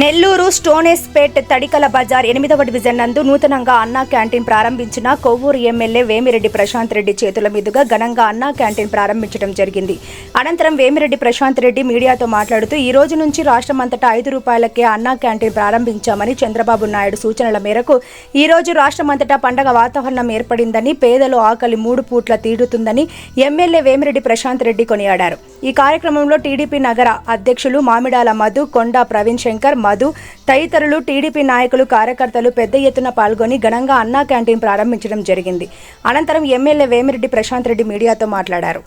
నెల్లూరు స్టోనేస్పేట్ తడికల బజార్ ఎనిమిదవ డివిజన్ నందు నూతనంగా అన్నా క్యాంటీన్ ప్రారంభించిన కొవ్వూరు ఎమ్మెల్యే వేమిరెడ్డి ప్రశాంత్ రెడ్డి చేతుల మీదుగా ఘనంగా అన్నా క్యాంటీన్ ప్రారంభించడం జరిగింది. అనంతరం వేమిరెడ్డి ప్రశాంత్ రెడ్డి మీడియాతో మాట్లాడుతూ ఈ రోజు నుంచి రాష్ట్రమంతటా ఐదు రూపాయలకే అన్నా క్యాంటీన్ ప్రారంభించామని చంద్రబాబు నాయుడు సూచనల మేరకు ఈ రోజు రాష్ట్రమంతటా పండగ వాతావరణం ఏర్పడిందని పేదలు ఆకలి మూడు పూట్ల తీరుతుందని ఎమ్మెల్యే వేమిరెడ్డి ప్రశాంత్ రెడ్డి కొనియాడారు. ఈ కార్యక్రమంలో టీడీపీ నగర అధ్యక్షులు మామిడాల మధు కొండా ప్రవీణ్ శంకర్ మధు తదితరులు టీడీపీ నాయకులు కార్యకర్తలు పెద్ద ఎత్తున పాల్గొని ఘనంగా అన్నా క్యాంటీన్ ప్రారంభించడం జరిగింది. అనంతరం ఎమ్మెల్యే వేమిరెడ్డి ప్రశాంత్ రెడ్డి మీడియాతో మాట్లాడారు.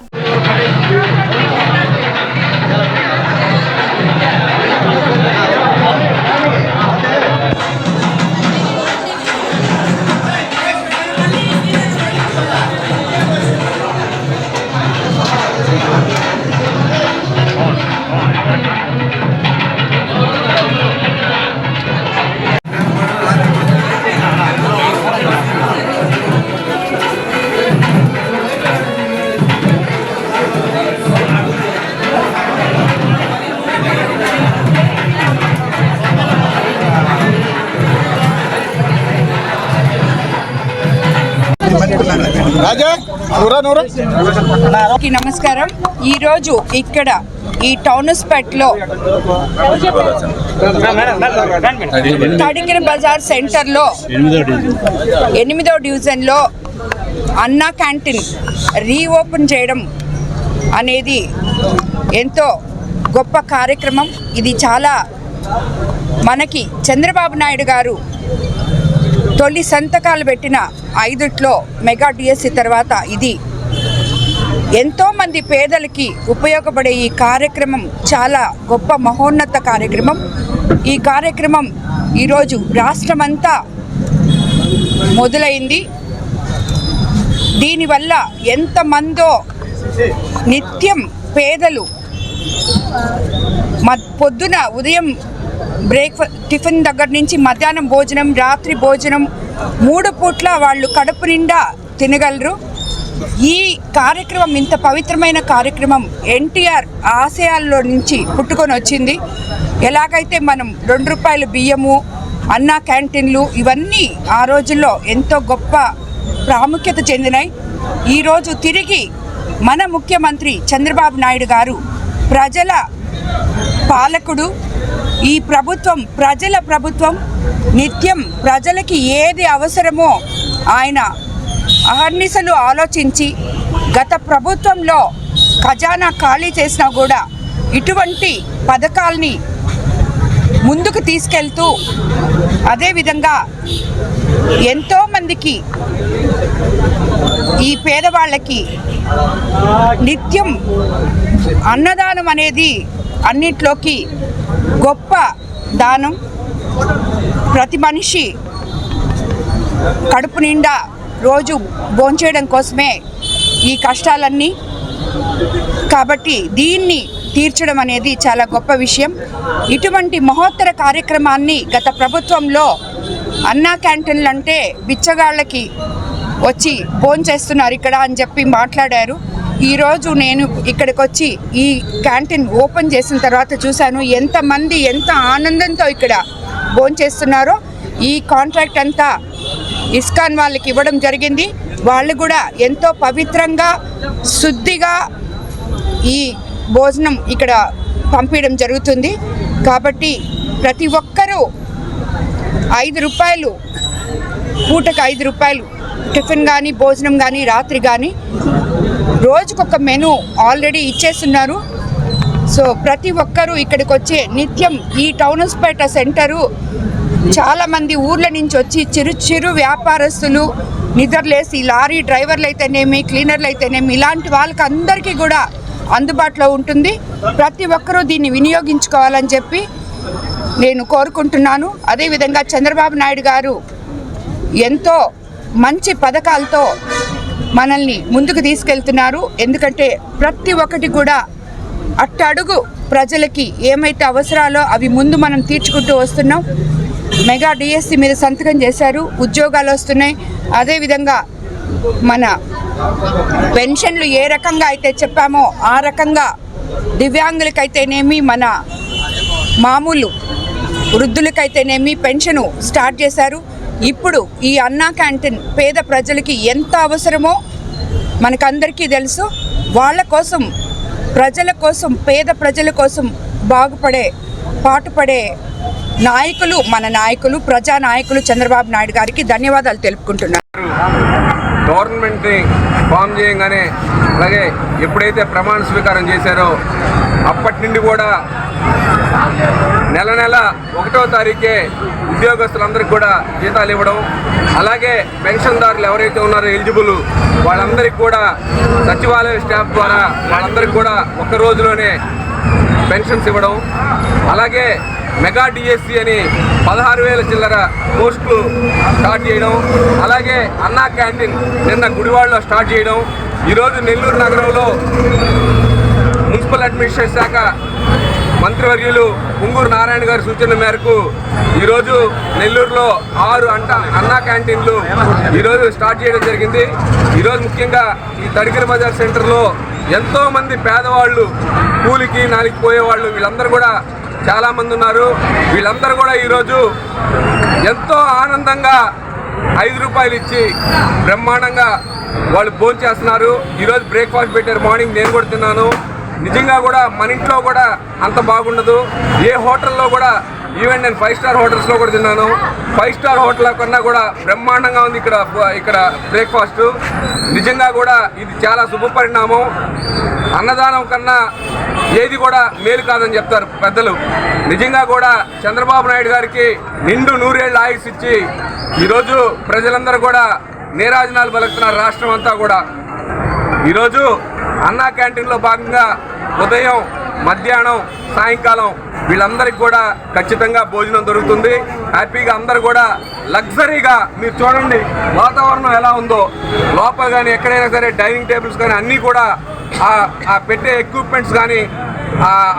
నమస్కారం. ఈరోజు ఇక్కడ ఈ టౌన్స్పేట్లో తడికిన బజార్ సెంటర్లో ఎనిమిదో డివిజన్లో అన్నా క్యాంటీన్ రీఓపెన్ చేయడం అనేది ఎంతో గొప్ప కార్యక్రమం. ఇది చాలా మనకి చంద్రబాబు నాయుడు గారు తొలి సంతకాలు పెట్టిన ఐదుట్లో మెగా డిఎస్సి తర్వాత ఇది. ఎంతోమంది పేదలకి ఉపయోగపడే ఈ కార్యక్రమం చాలా గొప్ప మహోన్నత కార్యక్రమం. ఈ కార్యక్రమం ఈరోజు రాష్ట్రమంతా మొదలైంది. దీనివల్ల ఎంతమందో నిత్యం పేదలు మ పొద్దున ఉదయం బ్రేక్ టిఫిన్ దగ్గర నుంచి మధ్యాహ్నం భోజనం రాత్రి భోజనం మూడు పూట్ల వాళ్ళు కడుపు నిండా తినగలరు. ఈ కార్యక్రమం ఇంత పవిత్రమైన కార్యక్రమం ఎన్టీఆర్ ఆశయాల్లో నుంచి పుట్టుకొని వచ్చింది. ఎలాగైతే మనం రెండు రూపాయల బియ్యము అన్నా క్యాంటీన్లు ఇవన్నీ ఆ రోజుల్లో ఎంతో గొప్ప ప్రాముఖ్యత చెందినాయి. ఈరోజు తిరిగి మన ముఖ్యమంత్రి చంద్రబాబు నాయుడు గారు ప్రజల పాలకుడు ఈ ప్రభుత్వం ప్రజల ప్రభుత్వం నిత్యం ప్రజలకి ఏది అవసరమో ఆయన అహర్నిశలు ఆలోచించి గత ప్రభుత్వంలో ఖజానా ఖాళీ చేసినా కూడా ఇటువంటి పథకాల్ని ముందుకు తీసుకెళ్తూ అదేవిధంగా ఎంతోమందికి ఈ పేదవాళ్ళకి నిత్యం అన్నదానం అనేది అన్నిట్లోకి గొప్ప దానం ప్రతి మనిషి కడుపు నిండా రోజు భోంచేయడం కోసమే ఈ కష్టాలన్నీ. కాబట్టి దీన్ని తీర్చడం అనేది చాలా గొప్ప విషయం. ఇటువంటి మహోత్తర కార్యక్రమాన్ని గత ప్రభుత్వంలో అన్నా క్యాంటీన్లు అంటే బిచ్చగాళ్ళకి వచ్చి భోంచేస్తున్నారు ఇక్కడ అని చెప్పి మాట్లాడారు. ఈరోజు నేను ఇక్కడికి వచ్చి ఈ క్యాంటీన్ ఓపెన్ చేసిన తర్వాత చూశాను ఎంతమంది ఎంత ఆనందంతో ఇక్కడ భోంచేస్తున్నారో ఈ కాంట్రాక్ట్ అంతా ఇస్కాన్ వాళ్ళకి ఇవ్వడం జరిగింది. వాళ్ళు కూడా ఎంతో పవిత్రంగా శుద్ధిగా ఈ భోజనం ఇక్కడ పంపించడం జరుగుతుంది. కాబట్టి ప్రతి ఒక్కరూ ఐదు రూపాయలు పూటకు ఐదు రూపాయలు టిఫిన్ కానీ భోజనం కానీ రాత్రి కానీ రోజుకొక మెను ఆల్రెడీ ఇచ్చేస్తున్నారు. సో ప్రతి ఒక్కరూ ఇక్కడికి వచ్చే నిత్యం ఈ టౌన్స్పేట సెంటరు చాలామంది ఊర్ల నుంచి వచ్చి చిరు చిరు వ్యాపారస్తులు నిద్రలేసి లారీ డ్రైవర్లు అయితేనేమి క్లీనర్లు అయితేనేమి ఇలాంటి వాళ్ళకి అందరికీ కూడా అందుబాటులో ఉంటుంది. ప్రతి ఒక్కరూ దీన్ని వినియోగించుకోవాలని చెప్పి నేను కోరుకుంటున్నాను. అదేవిధంగా చంద్రబాబు నాయుడు గారు ఎంతో మంచి పథకాలతో మనల్ని ముందుకు తీసుకెళ్తున్నారు. ఎందుకంటే ప్రతి ఒక్కటి కూడా అట్టడుగు ప్రజలకి ఏమైతే అవసరాలో అవి ముందు మనం తీర్చుకుంటూ వస్తున్నాం. మెగా డిఎస్సి మీద సంతకం చేశారు. ఉద్యోగాలు వస్తున్నాయి. అదేవిధంగా మన పెన్షన్లు ఏ రకంగా అయితే చెప్పామో ఆ రకంగా దివ్యాంగులకైతేనేమి మన మామూలు వృద్ధులకైతేనేమి పెన్షను స్టార్ట్ చేశారు. ఇప్పుడు ఈ అన్నా క్యాంటీన్ పేద ప్రజలకి ఎంత అవసరమో మనకందరికీ తెలుసు. వాళ్ళ కోసం ప్రజల కోసం పేద ప్రజల కోసం బాగుపడే పాటుపడే నాయకులు మన నాయకులు ప్రజా నాయకులు చంద్రబాబు నాయుడు గారికి ధన్యవాదాలు తెలుపుకుంటున్నారు గవర్నమెంట్ని ఫామ్ చేయగానే అలాగే ఎప్పుడైతే ప్రమాణ స్వీకారం చేశారో అప్పటి నుండి కూడా నెల నెల ఒకటో తారీఖే ఉద్యోగస్తులందరికీ కూడా జీతాలు ఇవ్వడం అలాగే పెన్షన్దారులు ఎవరైతే ఉన్నారో ఎలిజిబుల్ వాళ్ళందరికీ కూడా సచివాలయ స్టాఫ్ ద్వారా వాళ్ళందరికీ కూడా ఒక్క రోజులోనే పెన్షన్స్ ఇవ్వడం అలాగే మెగా డిఎస్సి అని పదహారు వేల చిల్లర పోస్టులు స్టార్ట్ చేయడం అలాగే అన్నా క్యాంటీన్ నిన్న గుడివాడలో స్టార్ట్ చేయడం ఈరోజు నెల్లూరు నగరంలో మున్సిపల్ అడ్మినిస్ట్రేషన్ శాఖ మంత్రివర్యులు పుంగూరు నారాయణ గారి సూచన మేరకు ఈరోజు నెల్లూరులో ఆరు అంట అన్నా క్యాంటీన్లు ఈరోజు స్టార్ట్ చేయడం జరిగింది. ఈరోజు ముఖ్యంగా ఈ తడికల బజార్ సెంటర్లో ఎంతోమంది పేదవాళ్ళు కూలికి నాలికి పోయేవాళ్ళు వీళ్ళందరూ కూడా చాలామంది ఉన్నారు. వీళ్ళందరూ కూడా ఈరోజు ఎంతో ఆనందంగా ఐదు రూపాయలు ఇచ్చి బ్రహ్మాండంగా వాళ్ళు భోజనం చేస్తున్నారు ఈరోజు బ్రేక్ఫాస్ట్ పెట్టారు. మార్నింగ్ నేను కూడా తిన్నాను. నిజంగా కూడా మన ఇంట్లో కూడా అంత బాగుండదు. ఏ హోటల్లో కూడా ఈవెన్ నేను ఫైవ్ స్టార్ హోటల్స్లో కూడా తిన్నాను. ఫైవ్ స్టార్ హోటల్ కన్నా కూడా బ్రహ్మాండంగా ఉంది ఇక్కడ ఇక్కడ బ్రేక్ఫాస్ట్. నిజంగా కూడా ఇది చాలా శుభపరిణామం అన్నదానం కన్నా ఏది కూడా మేలు కాదని చెప్తారు పెద్దలు. నిజంగా కూడా చంద్రబాబు నాయుడు గారికి నిండు నూరేళ్ళు ఆయుస్ ఇచ్చి ఈరోజు ప్రజలందరూ కూడా నీరాజనాలు పలుకుతున్నారు రాష్ట్రం అంతా కూడా. ఈరోజు అన్నా క్యాంటీన్లో భాగంగా ఉదయం మధ్యాహ్నం సాయంకాలం వీళ్ళందరికీ కూడా ఖచ్చితంగా భోజనం దొరుకుతుంది. హ్యాపీగా అందరు కూడా లగ్జరీగా మీరు చూడండి వాతావరణం ఎలా ఉందో. లోపల కానీ ఎక్కడైనా సరే డైనింగ్ టేబుల్స్ కానీ అన్నీ కూడా ఆ- పెట్టే ఎక్విప్మెంట్స్ కానీ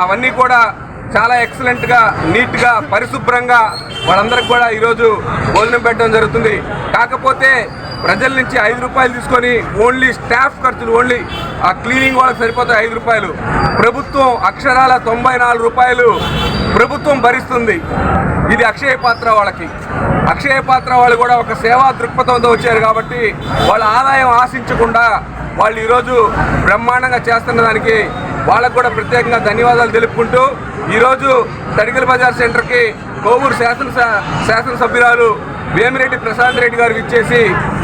అవన్నీ కూడా చాలా ఎక్సలెంట్గా నీట్గా పరిశుభ్రంగా వాళ్ళందరికీ కూడా ఈరోజు భోజనం పెట్టడం జరుగుతుంది. కాకపోతే ప్రజల నుంచి ఐదు రూపాయలు తీసుకొని ఓన్లీ స్టాఫ్ ఖర్చులు ఓన్లీ ఆ క్లీనింగ్ వాళ్ళకి సరిపోతాయి ఐదు రూపాయలు. ప్రభుత్వం అక్షరాల తొంభై నాలుగు రూపాయలు ప్రభుత్వం భరిస్తుంది. ఇది అక్షయ పాత్ర వాళ్ళకి. అక్షయ పాత్ర వాళ్ళు కూడా ఒక సేవా దృక్పథంతో వచ్చారు కాబట్టి వాళ్ళ ఆదాయం ఆశించకుండా వాళ్ళు ఈరోజు బ్రహ్మాండంగా చేస్తున్న దానికి వాళ్ళకు కూడా ప్రత్యేకంగా ధన్యవాదాలు తెలుపుకుంటూ ఈరోజు తడికల బజార్ సెంటర్కి కోవూరు శాసన శాసనసభ్యురాలు వేమిరెడ్డి ప్రశాంత్ రెడ్డి గారు ఇచ్చేసి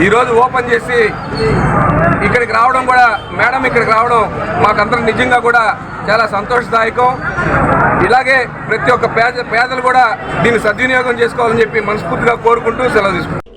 ఈరోజు ఓపెన్ చేసి ఇక్కడికి రావడం కూడా మేడం ఇక్కడికి రావడం మాకందరం నిజంగా కూడా చాలా సంతోషదాయకం. ఇలాగే ప్రతి ఒక్క పేద పేదలు కూడా దీన్ని సద్వినియోగం చేసుకోవాలని చెప్పి మనస్ఫూర్తిగా కోరుకుంటూ సెలవు తీసుకుంటాం